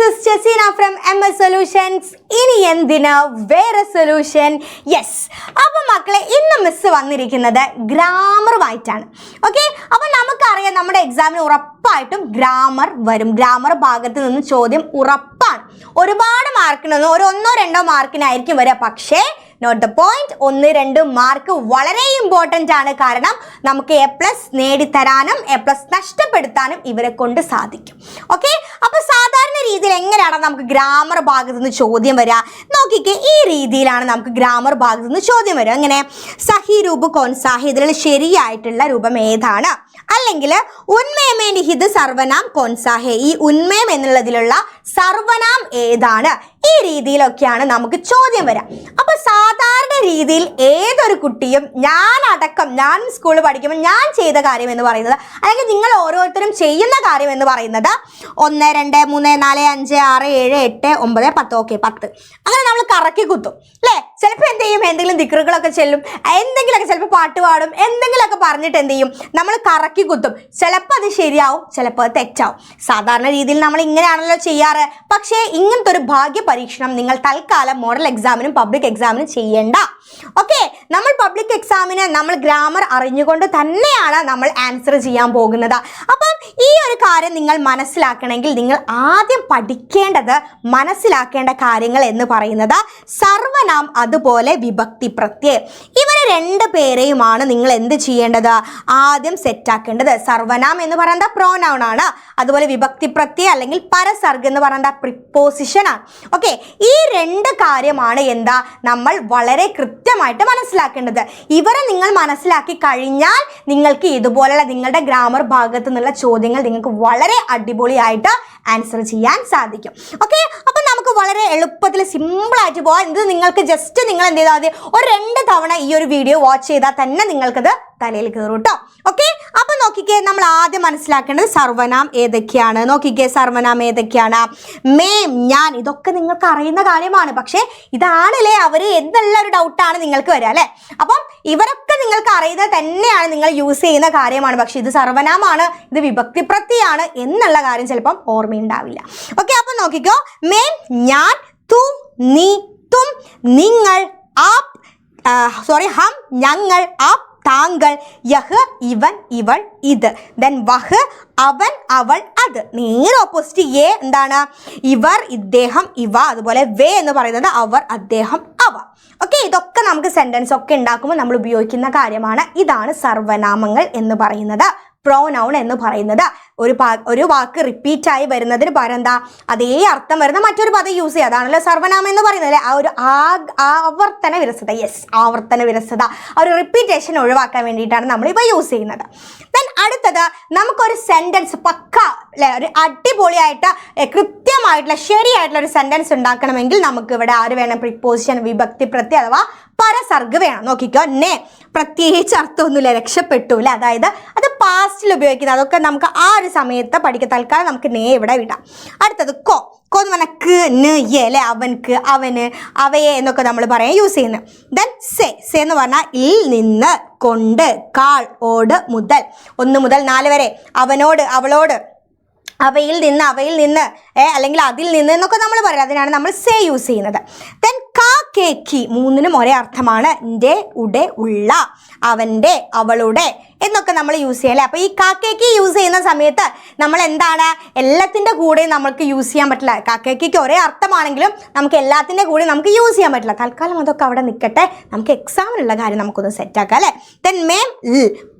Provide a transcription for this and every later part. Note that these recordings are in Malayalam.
This is from M S solutions ഇനി എന്തിന് വേറെ സൊല്യൂഷൻ യെസ് അപ്പം മക്കളെ ഇന്ന് മിസ് വന്നിരിക്കുന്നത് ഗ്രാമറുമായിട്ടാണ് ഓക്കെ അപ്പം നമുക്കറിയാം നമ്മുടെ എക്സാമിന് ഉറപ്പായിട്ടും ഗ്രാമർ വരും. ഗ്രാമർ ഭാഗത്ത് നിന്ന് ചോദ്യം ഉറപ്പാണ്. ഒരുപാട് മാർക്കിനൊന്നും ഒരു ഒന്നോ രണ്ടോ മാർക്കിനായിരിക്കും വരിക. പക്ഷേ നോട്ട് ദ പോയിന്റ് ഒന്ന് രണ്ട് മാർക്ക് വളരെ ഇമ്പോർട്ടന്റ് ആണ്. കാരണം നമുക്ക് എ പ്ലസ് നേടിത്തരാനും എ പ്ലസ് നഷ്ടപ്പെടുത്താനും ഇവരെ കൊണ്ട് സാധിക്കും. ഓക്കെ അപ്പൊ സാധാരണ രീതിയിൽ എങ്ങനെയാണ് നമുക്ക് ഗ്രാമർ ഭാഗത്ത് നിന്ന് ചോദ്യം വരിക നോക്കിക്കേ ഈ രീതിയിലാണ് നമുക്ക് ഗ്രാമർ ഭാഗത്ത് നിന്ന് ചോദ്യം വരിക അങ്ങനെ സഹി രൂപ കോൺസാഹി ഇതിൽ ശരിയായിട്ടുള്ള രൂപം ഏതാണ്? അല്ലെങ്കിൽ ഉന്മയമേ നിഹിത് സർവനാം കോൺസാഹെ ഈ ഉന്മയം എന്നുള്ളതിലുള്ള സർവനാം ഏതാണ്? ഈ രീതിയിലൊക്കെയാണ് നമുക്ക് ചോദ്യം വരാം. അപ്പൊ സാധാരണ രീതിയിൽ ഏതൊരു കുട്ടിയും ഞാൻ അടക്കം ഞാൻ സ്കൂളിൽ പഠിക്കുമ്പോൾ ഞാൻ ചെയ്ത കാര്യം എന്ന് പറയുന്നത് അല്ലെങ്കിൽ നിങ്ങൾ ഓരോരുത്തരും ചെയ്യുന്ന കാര്യം എന്ന് പറയുന്നത് ഒന്ന് രണ്ട് മൂന്ന് നാല് അഞ്ച് ആറ് ഏഴ് എട്ട് ഒമ്പത് പത്ത് ഓക്കെ പത്ത്. അങ്ങനെ നമ്മൾ കറക്കി കുത്തും അല്ലേ? ചിലപ്പോൾ എന്ത് ചെയ്യും? എന്തെങ്കിലും ദിക്കറുകളൊക്കെ ചെല്ലും എന്തെങ്കിലുമൊക്കെ ചിലപ്പോൾ പാട്ട് പാടും എന്തെങ്കിലുമൊക്കെ പറഞ്ഞിട്ട് എന്ത് ചെയ്യും? നമ്മൾ കറക്കി കുത്തും. ചിലപ്പോൾ അത് ശരിയാവും ചിലപ്പോൾ അത് തെറ്റാവും. സാധാരണ രീതിയിൽ നമ്മൾ ഇങ്ങനെയാണല്ലോ ചെയ്യാറ് പക്ഷേ ഇങ്ങനത്തെ ഒരു ഭാഗ്യ പരീക്ഷണം നിങ്ങൾ തൽക്കാലം മോഡൽ എക്സാമിനും പബ്ലിക് എക്സാമിനും ചെയ്യേണ്ട. ഓക്കെ നമ്മൾ പബ്ലിക് എക്സാമിന് നമ്മൾ ഗ്രാമർ അറിഞ്ഞുകൊണ്ട് തന്നെയാണ് നമ്മൾ ആൻസർ ചെയ്യാൻ പോകുന്നത്. അപ്പം ഈ ഒരു കാര്യം നിങ്ങൾ മനസ്സിലാക്കണമെങ്കിൽ നിങ്ങൾ ആദ്യം പഠിക്കേണ്ടത് മനസ്സിലാക്കേണ്ട കാര്യങ്ങൾ എന്ന് പറയുന്നത് സർവനാം അതുപോലെ വിഭക്തി പ്രത്യയം. രണ്ട് പേരെയുമാണ് നിങ്ങൾ എന്ത് ചെയ്യേണ്ടത്? ആദ്യം സെറ്റാക്കേണ്ടത് സർവനാം എന്ന് പറയുന്നത് പ്രോനൗൺ ആണ്. അതുപോലെ വിഭക്തി പ്രത്യയം അല്ലെങ്കിൽ പരസർഗ് എന്ന് പറയുന്നത് പ്രിപ്പോസിഷൻ ആണ്. ഓക്കെ ഈ രണ്ട് കാര്യമാണ് എന്താ? നമ്മൾ വളരെ കൃത്യമായിട്ട് മനസ്സിലാക്കേണ്ടത്. ഇവരെ നിങ്ങൾ മനസ്സിലാക്കി കഴിഞ്ഞാൽ നിങ്ങൾക്ക് ഇതുപോലെയുള്ള നിങ്ങളുടെ ഗ്രാമർ ഭാഗത്തു നിന്നുള്ള ചോദ്യങ്ങൾ നിങ്ങൾക്ക് വളരെ അടിപൊളിയായിട്ട് ആൻസർ ചെയ്യാൻ സാധിക്കും. ഓക്കെ അപ്പം വളരെ എളുപ്പത്തിൽ സിമ്പിളായിട്ട് പോകാം ഇത് നിങ്ങൾക്ക് ജസ്റ്റ് നിങ്ങൾ എന്ത് ചെയ്താൽ മതി. ഒരു രണ്ട് തവണ ഈ ഒരു വീഡിയോ വാച്ച് ചെയ്താൽ തന്നെ നിങ്ങൾക്കത് തലയിൽ കയറും കേട്ടോ ഓക്കെ അപ്പം നോക്കിക്കേ നമ്മൾ ആദ്യം മനസ്സിലാക്കേണ്ടത് സർവനാം ഏതൊക്കെയാണ്? നോക്കിക്കേ സർവനാം ഏതൊക്കെയാണ്? മേം ഞാൻ ഇതൊക്കെ നിങ്ങൾക്ക് അറിയുന്ന കാര്യമാണ്. പക്ഷേ ഇതാണല്ലേ അവർ എന്നുള്ള ഒരു ഡൗട്ടാണ് നിങ്ങൾക്ക് വരിക അല്ലേ? അപ്പം ഇവരൊക്കെ നിങ്ങൾക്ക് അറിയുന്നത് തന്നെയാണ് നിങ്ങൾ യൂസ് ചെയ്യുന്ന കാര്യമാണ്. പക്ഷെ ഇത് സർവനാമാണ് ഇത് വിഭക്തി പ്രത്യയാണ് എന്നുള്ള കാര്യം ചിലപ്പം ഓർമ്മയുണ്ടാവില്ല. ഓക്കെ അപ്പം നോക്കിക്കോ മേം ഞാൻ തു നീ തും നിങ്ങൾ ആപ് സോറി ഹം ഞങ്ങൾ ആപ് താങ്കൾ യഹ് ഇവൻ ഇവൾ ഇത്. ദെൻ വഹ് അവൻ അവൾ അത്. നേരെ ഓപ്പോസിറ്റ് എ എന്താണ്? ഇവർ ഇദ്ദേഹം ഇവ. അതുപോലെ വേ എന്ന് പറയുന്നത് അവർ അദ്ദേഹം അവ. ഓക്കെ ഇതൊക്കെ നമുക്ക് സെന്റൻസ് ഒക്കെ ഉണ്ടാക്കുമ്പോൾ നമ്മൾ ഉപയോഗിക്കുന്ന കാര്യമാണ്. ഇതാണ് സർവനാമങ്ങൾ എന്ന് പറയുന്നത്. പ്രോനൗൺ എന്ന് പറയുന്നത്. ഒരു ഒരു വാക്ക് റിപ്പീറ്റായി വരുന്നതിന് പകരം എന്താ? അതേ അർത്ഥം വരുന്ന മറ്റൊരു പദം യൂസ് ചെയ്യുക അതാണല്ലോ സർവനാമം എന്ന് പറയുന്നത് അല്ലേ? ആ ഒരു ആവർത്തന വിരസത. യെസ് ആവർത്തന വിരസത. ആ ഒരു റിപ്പീറ്റേഷൻ ഒഴിവാക്കാൻ വേണ്ടിയിട്ടാണ് നമ്മൾ ഇപ്പൊ യൂസ് ചെയ്യുന്നത്. ദെൻ അടുത്തത് നമുക്കൊരു സെന്റൻസ് പക്ക അല്ലെ? ഒരു അടിപൊളിയായിട്ട് കൃത്യമായിട്ടുള്ള ശരിയായിട്ടുള്ള ഒരു സെന്റൻസ് ഉണ്ടാക്കണമെങ്കിൽ നമുക്ക് ഇവിടെ ആര് വേണം? പ്രിപ്പോസിഷൻ വിഭക്തി പ്രത്യ അഥവാ പരസർഗ് വേണം. നോക്കിക്കോ. നെ പ്രത്യേകിച്ച് അർത്ഥമൊന്നുമില്ല. രക്ഷപ്പെട്ടു അതായത് അത് പാസ്റ്റിൽ ഉപയോഗിക്കുന്നത്. അതൊക്കെ നമുക്ക് ആ ഒരു സമയത്ത് പഠിക്കുക തൽക്കാലം നമുക്ക് നേ ഇവിടെ വിടാം. അടുത്തത് കോ. കോ എന്ന് പറഞ്ഞാൽ ക് ന് എ അല്ലെ? അവൻക്ക് അവന് അവയെ എന്നൊക്കെ നമ്മൾ പറയാൻ യൂസ് ചെയ്യുന്നത് ദെൻ സെ. സെ എന്ന് പറഞ്ഞാൽ ഇൽ നിന്ന് കൊണ്ട് കാൾ ഓട് മുതൽ. ഒന്ന് മുതൽ നാല് വരെ. അവനോട് അവളോട്. അവയിൽ നിന്ന് അവയിൽ നിന്ന് ഏ അല്ലെങ്കിൽ അതിൽ നിന്ന് എന്നൊക്കെ നമ്മൾ പറയാം. അതിനാണ് നമ്മൾ സേ യൂസ് ചെയ്യുന്നത്. ദെൻ കാ കേക്കി മൂന്നിനും ഒരേ അർത്ഥമാണ്. എന്റെ ഉടെ ഉള്ള. അവന്റെ അവളുടെ എന്നൊക്കെ നമ്മൾ യൂസ് ചെയ്യാം അല്ലേ? അപ്പോൾ ഈ കാക്കേക്ക് യൂസ് ചെയ്യുന്ന സമയത്ത് നമ്മൾ എന്താണ്? എല്ലാത്തിന്റെ കൂടെ നമുക്ക് യൂസ് ചെയ്യാൻ പറ്റില്ല. കാക്കേക്ക് ഒരേ അർത്ഥമാണെങ്കിലും നമുക്ക് എല്ലാത്തിന്റെ കൂടെ നമുക്ക് യൂസ് ചെയ്യാൻ പറ്റില്ല. തൽക്കാലം അതൊക്കെ അവിടെ നിൽക്കട്ടെ. നമുക്ക് എക്സാമിനുള്ള കാര്യം നമുക്കൊന്ന് സെറ്റാക്കാം അല്ലേ? ദെൻ മേം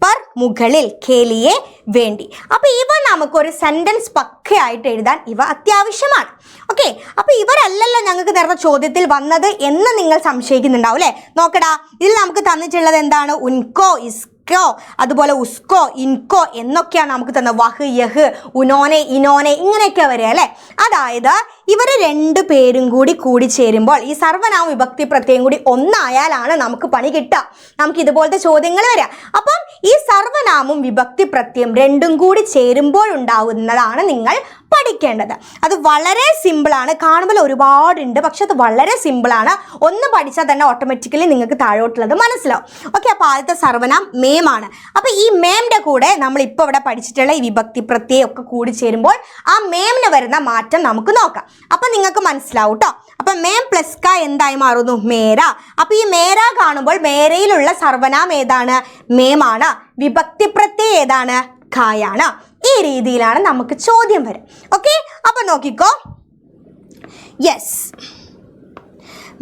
പർ മുകളിൽ കേലിയെ വേണ്ടി. അപ്പോൾ ഇവ നമുക്കൊരു സെന്റൻസ് പക്കയായിട്ട് എഴുതാൻ ഇവ അത്യാവശ്യമാണ്. ഓക്കെ അപ്പോൾ ഇവരല്ലല്ലോ ഞങ്ങൾക്ക് നേരത്തെ ചോദ്യത്തിൽ വന്നത് എന്ന് നിങ്ങൾ സംശയിക്കുന്നുണ്ടാവും അല്ലേ? നോക്കടാ ഇതിൽ നമുക്ക് തന്നിട്ടുള്ളത് എന്താണ്? ഉൻകോ ഇസ്കോ അതുപോലെ ഉസ്കോ ഇൻകോ എന്നൊക്കെയാണ് നമുക്ക് തന്ന വഹ് യഹ് ഉനോനെ ഇനോനെ ഇങ്ങനെയൊക്കെ വരിക അല്ലേ? അതായത് ഇവർ രണ്ട് പേരും കൂടി കൂടി ചേരുമ്പോൾ ഈ സർവനാമ വിഭക്തി പ്രത്യയം കൂടി ഒന്നായാലാണ് നമുക്ക് പണി കിട്ടുക. നമുക്ക് ഇതുപോലത്തെ ചോദ്യങ്ങൾ വരിക. അപ്പം ഈ സർവനാമം വിഭക്തി പ്രത്യയം രണ്ടും കൂടി ചേരുമ്പോഴുണ്ടാവുന്നതാണ് നിങ്ങൾ പഠിക്കേണ്ടത്. അത് വളരെ സിമ്പിളാണ് കാണുമ്പോൾ ഒരുപാടുണ്ട്. പക്ഷെ അത് വളരെ സിമ്പിളാണ് ഒന്ന് പഠിച്ചാൽ തന്നെ ഓട്ടോമാറ്റിക്കലി നിങ്ങൾക്ക് താഴോട്ടുള്ളത് മനസ്സിലാവും. ഓക്കെ അപ്പോൾ ആദ്യത്തെ സർവനാം മേമാണ് അപ്പോൾ ഈ മേമിന്റെ കൂടെ നമ്മൾ ഇപ്പോൾ ഇവിടെ പഠിച്ചിട്ടുള്ള ഈ വിഭക്തി പ്രത്യയം ഒക്കെ കൂടി ചേരുമ്പോൾ ആ മേമിന് വരുന്ന മാറ്റം നമുക്ക് നോക്കാം. അപ്പോൾ നിങ്ങൾക്ക് മനസ്സിലാവും കേട്ടോ അപ്പം മേം പ്ലസ് ക എന്തായി മാറുന്നു? മേര. അപ്പോൾ ഈ മേര കാണുമ്പോൾ മേരയിലുള്ള സർവനാം ഏതാണ്? മേമാണ് വിഭക്തി പ്രത്യയം ഏതാണ്? ഖായാണ്. ഈ രീതിയിലാണ് നമുക്ക് ചോദ്യം വരും. ഓക്കെ അപ്പൊ നോക്കിക്കോ. യെസ്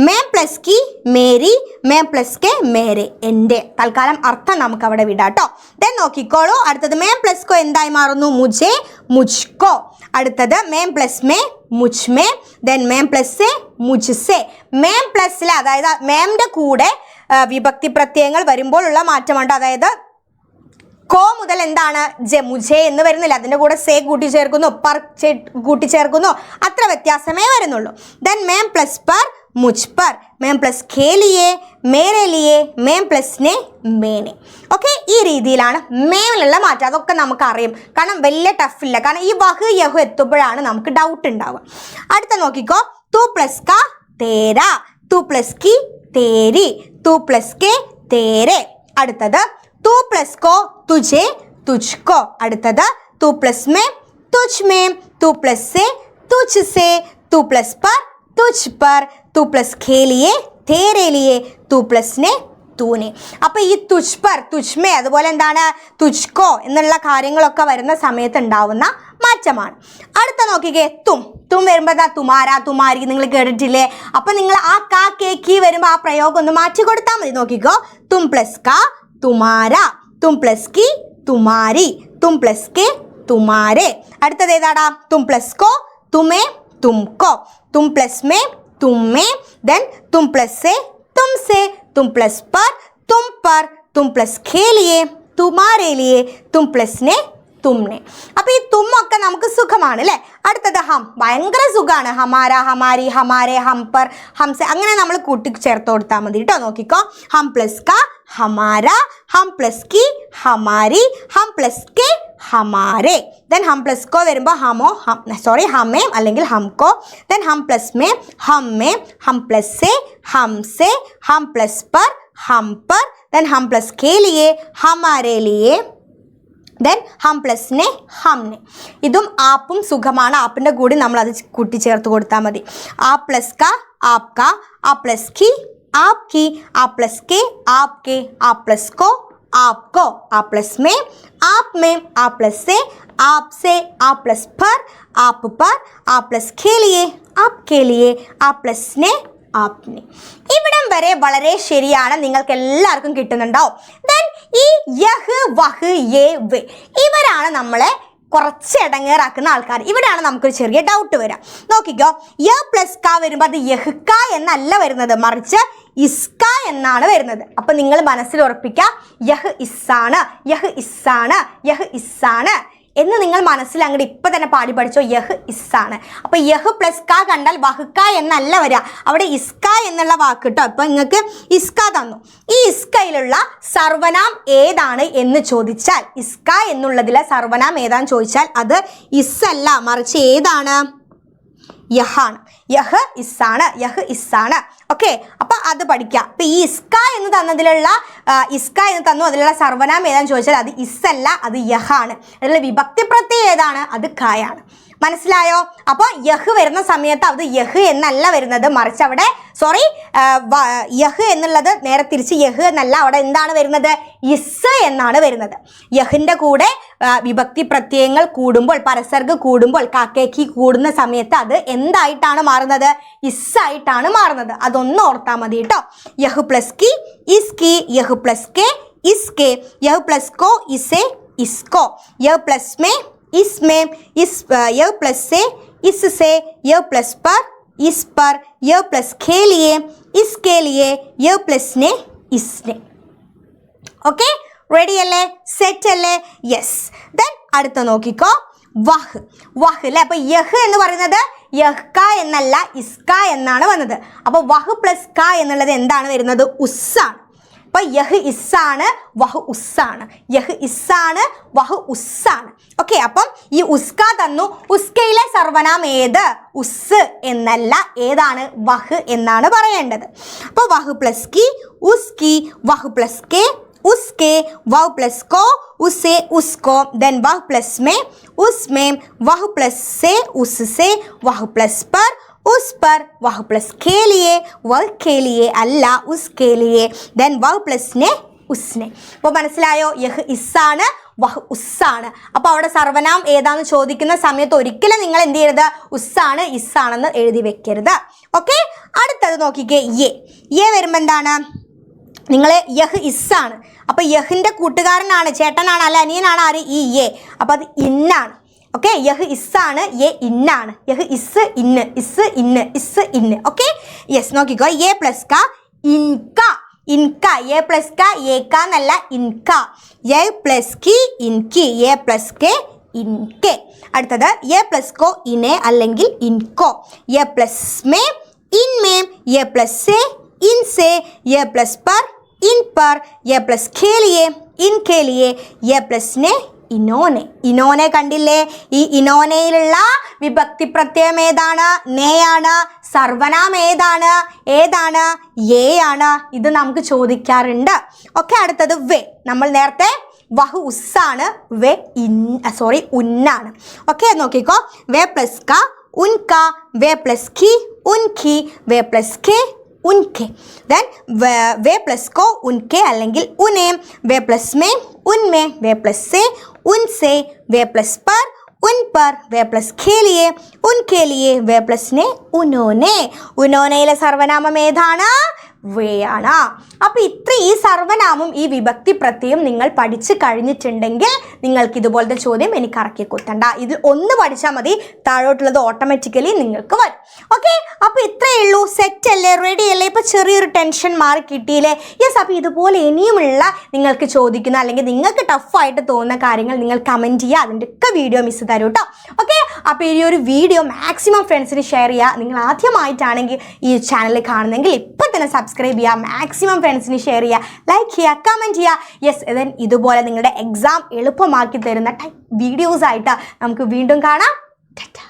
മേം പ്ലസ് കി മേരി മേം പ്ലസ് കെ മേരെ. എന്റെ തൽക്കാലം അർത്ഥം നമുക്ക് അവിടെ വിടാം കേട്ടോ ദെൻ നോക്കിക്കോളൂ. അടുത്തത് മേം പ്ലസ് കോ എന്തായി മാറുന്നു? മുജേ മുജ്കോ. അടുത്തത് മേം പ്ലസ് മേ മുജ് മേ. ദെൻ മേം പ്ലസ് എ മുജ് സെ. മേം പ്ലസ്സിൽ അതായത് മേമിന്റെ കൂടെ വിഭക്തി പ്രത്യയങ്ങൾ വരുമ്പോഴുള്ള മാറ്റമുണ്ട് അതായത് കോ മുതൽ എന്താണ്? ജമുജേ മുജെ എന്ന് വരുന്നില്ല. അതിന്റെ കൂടെ സേ കൂട്ടിച്ചേർക്കുന്നു പർ കൂട്ടിച്ചേർക്കുന്നു. അത്ര വ്യത്യാസമേ വരുന്നുള്ളൂ. ദെൻ മേം പ്ലസ് പർ മുജ് പർ മേം പ്ലസ് ഖേലിയെ മേരലിയെ മേരെ ലിയേ മേം പ്ലസ് നെ മേനെ ഓക്കെ ഈ രീതിയിലാണ് മേമിലുള്ള മാറ്റം. അതൊക്കെ നമുക്ക് അറിയും കാരണം വലിയ ടഫില്ല കാരണം ഈ വഹ് യഹു എത്തുമ്പോഴാണ് നമുക്ക് ഡൗട്ട് ഉണ്ടാവുക. അടുത്ത നോക്കിക്കോ. തു പ്ലസ് ക തേര. തു പ്ലസ് കി തേരി. തു പ്ലസ് കെ തേരെ. അടുത്തത് തു പ്ലസ് കോ തുജെ തുജ്കോ അടുത്തത് തു പ്ലസ് മേ തുജ് മേ തു പ്ലസ് സെ തുജ് സെ തു പ്ലസ് പർ തുജ് പർ തു പ്ലസ് ഖേലിയെ തേരേലിയെ തു പ്ലസ് നെ തൂനെ അപ്പോൾ ഈ തുഷ്പർ തുഷ്മേ അതുപോലെ എന്താണ്? തുഷ്കോ എന്നുള്ള കാര്യങ്ങളൊക്കെ വരുന്ന സമയത്ത് ഉണ്ടാവുന്ന മാറ്റമാണ്. അടുത്ത നോക്കിക്കേ തും. തും വരുമ്പോൾ എന്താ? തുമാര തുമാരി നിങ്ങൾ കേട്ടിട്ടില്ലേ? അപ്പം നിങ്ങൾ ആ കാ കേ കീ വരുമ്പോൾ ആ പ്രയോഗം ഒന്ന് മാറ്റി കൊടുത്താൽ മതി. നോക്കിക്കോ. തും പ്ലസ് കാ തുമാര. തും പ്ലസ് കി തുമാരി. തും പ്ലസ് കെ തുമാരെ. അടുത്തത് ഏതാടാ? തും പ്ലസ് കോ തുമേ തുംകോ. തും പ്ലസ് മേ തുമ്മേ. ദെൻ തും പ്ലസ് സെ തുംസെ. തും പ്ലസ് പർ തും പർ തും പ്ലസ് ഖേലിയേ തുമാരേലിയേ. തുമാരെ ലിയേ തും പ്ലസ് നെ തുമ്നെ. അപ്പൊ ഈ തുമ്മൊക്കെ നമുക്ക് സുഖമാണ് അല്ലേ അടുത്തത് ഹം. ഭയങ്കര സുഖമാണ് ഹമാര ഹമാരി ഹമാരെ ഹംപർ ഹംസ. അങ്ങനെ നമ്മൾ കൂട്ടി ചേർത്ത് കൊടുത്താൽ മതി കേട്ടോ നോക്കിക്കോ. ഹം പ്ലസ് ക ഹമാര ഹം പ്ലസ് കി ഹമാരി ഹം പ്ലസ് കെ ഹമാരെ. ദെൻ ഹം പ്ലസ് കോ വരുമ്പോൾ ഹമോ ഹം സോറി ഹമേ അല്ലെങ്കിൽ ഹംകോ. ദെൻ ഹം പ്ലസ് മേ ഹമ്മേ. ഹം പ്ലസ് എ ഹം സെ. ഹം പ്ലസ് പർ ഹം പർ. ദെൻ ഹം പ്ലസ് കെ ലിയേ ഹമാരെ ലിയേ. ദെൻ ഹം പ്ലസ് നെ ഹംനെ ഇതും ആപ്പും സുഖമാണ്. ആപ്പിന്റെ കൂടി നമ്മൾ അത് കൂട്ടിച്ചേർത്ത് കൊടുത്താൽ മതി. ആ പ്ലസ് ക ആപ് ക ആ പ്ലസ് കി ആപ് കി ആ പ്ലസ് കെ ആപ് കെ ആ പ്ലസ് കോ ആപ് കോ ആ പ്ലസ് മേ ആപ് മേ ആ പ്ലസ് സെ ആപ് സെ ആ പ്ലസ് പർ ആപ്പ് പർ ആ പ്ലസ് ഖേലിയെ ആപ് ഖേലിയെ ആ പ്ലസ് ആപ്നെ. ഇവിടം വരെ വളരെ ശരിയാണ് നിങ്ങൾക്ക് എല്ലാവർക്കും കിട്ടുന്നുണ്ടാവും. ദെൻ ഈ യഹ് വഹ് യേ വെ. ഇവരാണ് നമ്മളെ കുറച്ച് ഇടങ്ങേറാക്കുന്ന ആൾക്കാർ ഇവിടെയാണ് നമുക്കൊരു ചെറിയ ഡൗട്ട് വരാം. നോക്കിക്കോ. യ പ്ലസ് ക വരുമ്പോൾ അത് യഹ്ക എന്നല്ല വരുന്നത്. മറിച്ച് ഇസ്ക എന്നാണ് വരുന്നത്. അപ്പം നിങ്ങൾ മനസ്സിൽ ഉറപ്പിക്കുക യഹ് ഇസ്സാണ്. യഹ് ഇസ്സാണ്. യഹ് ഇസ്സാണ്. എന്ന് നിങ്ങൾ മനസ്സിൽ അങ്ങോട്ട് ഇപ്പം തന്നെ പാടി പഠിച്ചോ. യഹ് ഇസ്സാണ്. അപ്പോൾ യഹ് പ്ലസ് ക കണ്ടാൽ വഹുക്ക എന്നല്ല വരിക അവിടെ ഇസ്ക എന്നുള്ള വാക്ക് കേട്ടോ അപ്പോൾ നിങ്ങൾക്ക് ഇസ്ക തന്നു. ഈ ഇസ്കയിലുള്ള സർവനാം ഏതാണ് എന്ന് ചോദിച്ചാൽ ഇസ്ക എന്നുള്ളതിലെ സർവനാം ഏതാന്ന് ചോദിച്ചാൽ അത് ഇസ് അല്ല മറിച്ച് ഏതാണ്? യഹാണ് യഹ് ഇസ്സാണ് യഹ് ഇസ്സാണ്. ഓക്കെ അപ്പൊ അത് പഠിക്കാം. അപ്പൊ ഈ ഇസ്ക എന്ന് തന്നതിലുള്ള ഇസ്ക എന്ന് തന്നു അതിലുള്ള സർവനാമം ഏതാന്ന് ചോദിച്ചാൽ അത് ഇസ്സല്ല അത് യഹാണ്. അതിലുള്ള വിഭക്തി പ്രത്യയം ഏതാണ്? അത് ഖായാണ്. മനസ്സിലായോ? അപ്പോൾ യഹ് വരുന്ന സമയത്ത് അത് യഹ് എന്നല്ല വരുന്നത്. മറിച്ച് അവിടെ സോറി യഹ് എന്നുള്ളത് നേരെ തിരിച്ച് യഹ് എന്നല്ല. അവിടെ എന്താണ് വരുന്നത്? ഇസ് എന്നാണ് വരുന്നത്. യഹിന്റെ കൂടെ വിഭക്തി പ്രത്യയങ്ങൾ കൂടുമ്പോൾ പരസർഗ് കൂടുമ്പോൾ കാക്കേക്ക് കൂടുന്ന സമയത്ത് അത് എന്തായിട്ടാണ് മാറുന്നത്? ഇസ് ആയിട്ടാണ് മാറുന്നത്. അതൊന്ന് ഓർത്താൽ മതി കേട്ടോ യഹ് പ്ലസ് കി ഇസ് കി യഹ് പ്ലസ് കെ ഇസ് കെ. യഹ് പ്ലസ് കോ ഇസെ ഇസ്കോ. യഹ് പ്ലസ് മേ इसमें इस य प्लस से इससे य प्लस पर इस पर य प्लस के लिए इसके लिए य प्लस ने इसने ഓക്കെ റെഡി അല്ലേ സെറ്റ് അല്ലേ യെസ് ദെൻ അടുത്ത നോക്കിക്കോ വഹ് വഹ് അല്ലേ അപ്പൊ യഹ് എന്ന് പറയുന്നത് യഹ്ക എന്നല്ല ഇസ്ക എന്നാണ് വന്നത് അപ്പൊ വഹ് പ്ലസ് ക എന്നുള്ളത് എന്താണ് വരുന്നത് ഉസ്സാണ് അപ്പൊ യഹ് ഇസ്സാണ് വഹ് ഉസ്സാണ് യഹ് ഇസ്സാണ് വഹ് ഉസ്സാണ് ഓക്കെ അപ്പം ഈ ഉസ്ക തന്നു ഉസ്കയിലെ സർവനാം ഏത് ഉസ് എന്നല്ല ഏതാണ് വഹ് എന്നാണ് പറയേണ്ടത് അപ്പോൾ വഹ് പ്ലസ് കി ഉസ്കി വഹ് പ്ലസ് കെ उसके वह प्लस को उसे उसको देन वह प्लस में उसमें वह प्लस से उससे वह प्लस पर उस पर वह प्लस के लिए वह के लिए अल्लाह उसके लिए देन वह प्लस ने ഉസ്നെ അപ്പോൾ മനസ്സിലായോ യഹ് ഇസ്സാണ് വഹ് ഉസ്സാണ് അപ്പോൾ അവിടെ സർവനാം ഏതാന്ന് ചോദിക്കുന്ന സമയത്ത് ഒരിക്കലും നിങ്ങൾ എന്ത് ചെയ്യരുത് ഉസ്സാണ് ഇസ്സാണെന്ന് എഴുതി വെക്കരുത് ഓക്കെ അടുത്തത് നോക്കിക്കേ യെ യെ വരുമ്പോൾ എന്താണ് നിങ്ങൾ യഹ് ഇസ്സാണ് അപ്പോൾ യഹിൻ്റെ കൂട്ടുകാരനാണ് ചേട്ടനാണ് അല്ല അനിയനാണ് ആര് ഈ യെ അപ്പോൾ അത് ഇന്നാണ് ഓക്കെ യഹ് ഇസ്സാണ് യെ ഇന്നാണ് യഹ് ഇസ് ഇന്ന് ഇസ് ഇന്ന് ഇസ് ഇന്ന് ഓക്കെ യെസ് നോക്കിക്കോ എ പ്ലസ് ക ഇൻക ഇൻക എ പ്ലസ് ക ഏക്ക എന്നല്ല ഇൻക എ പ്ലസ് കി ഇൻകി എ പ്ലസ് കെ ഇൻകെ അടുത്തത് എ പ്ലസ് കോ ഇനെ അല്ലെങ്കിൽ ഇൻകോ എ പ്ലസ് മേ ഇൻമേം എ പ്ലസ് സെ ഇൻസെ എ പ്ലസ് पर इन पर ये प्लस के लिए इनके लिए ये प्लस ने ഇനോനെ. ഇനോനെ കണ്ടില്ലേ? ഈ ഇനോനയിലുള്ള വിഭക്തി പ്രത്യയം ഏതാണ്? നേയാണ്. സർവനാം ഏതാണ്? ഏതാണ്? ഏ ആണ് ഇത് നമുക്ക് ചോദിക്കാറുണ്ട്. ഓക്കെ അടുത്തത് വേ. നമ്മൾ നേരത്തെ വഹു ഉസ്സാണ്. വേ ഇൻ സോറി ഉന്നാണ്. ഓക്കെ നോക്കിക്കോ. വേ പ്ലസ് ക ഉൻ ക. വേ പ്ലസ് കി ഉൻകി വേ പ്ലസ് കെ ഉൻ കെ. ദെൻ വേ പ്ലസ് കോ ഉൻ കെ അല്ലെങ്കിൽ ഉനേം. വേ പ്ലസ് മേ ഉൻമേ വേ പ്ലസ് സെ ഉൻസെ വേ പ്ലസ് പർ ഉൻ പർ വേ പ്ലസ് ഖേ ലിയെ ഉൻകെ ലിയെ വേ പ്ലസ് നെ ഉനോനെ ഉനോനയിലെ സർവനാമം ഏതാണ് വേ ആണ് അപ്പോൾ ഇത്ര ഈ സർവനാമം ഈ വിഭക്തി പ്രത്യയം നിങ്ങൾ പഠിച്ചു കഴിഞ്ഞിട്ടുണ്ടെങ്കിൽ നിങ്ങൾക്ക് ഇതുപോലത്തെ ചോദ്യം എനിക്ക് ഇറക്കി കുത്തണ്ട. ഇതിൽ ഒന്ന് പഠിച്ചാൽ മതി താഴോട്ടുള്ളത് ഓട്ടോമാറ്റിക്കലി നിങ്ങൾക്ക് വരും. ഓക്കെ അപ്പോൾ ഇത്രയേ ഉള്ളൂ. സെറ്റ് അല്ലേ? റെഡി അല്ലേ? ഇപ്പോൾ ചെറിയൊരു ടെൻഷൻ മാറി കിട്ടിയില്ലേ? യെസ് അപ്പോൾ ഇതുപോലെ ഇനിയുമുള്ള നിങ്ങൾക്ക് ചോദിക്കുന്ന അല്ലെങ്കിൽ നിങ്ങൾക്ക് ടഫായിട്ട് തോന്നുന്ന കാര്യങ്ങൾ നിങ്ങൾ കമന്റ് ചെയ്യുക. അതിന്റെ ഒക്കെ വീഡിയോ മിസ് തരൂ കേട്ടോ ഓക്കെ അപ്പോൾ ഈ ഒരു വീഡിയോ മാക്സിമം ഫ്രണ്ട്സിന് ഷെയർ ചെയ്യുക നിങ്ങൾ ആദ്യമായിട്ടാണെങ്കിൽ ഈ ചാനൽ കാണുന്നെങ്കിൽ ഇപ്പം തന്നെ സബ്സ്ക്രൈബ് ചെയ്യുക മാക്സിമം ഫ്രണ്ട്സിന് ഷെയർ ചെയ്യുക ലൈക്ക് ചെയ്യുക കമന്റ് ചെയ്യുക യെസ് ദെൻ ഇതുപോലെ നിങ്ങളുടെ എക്സാം എളുപ്പമാക്കി തരുന്ന ടൈ വീഡിയോസ് ആയിട്ട് നമുക്ക് വീണ്ടും കാണാം. ടാറ്റാ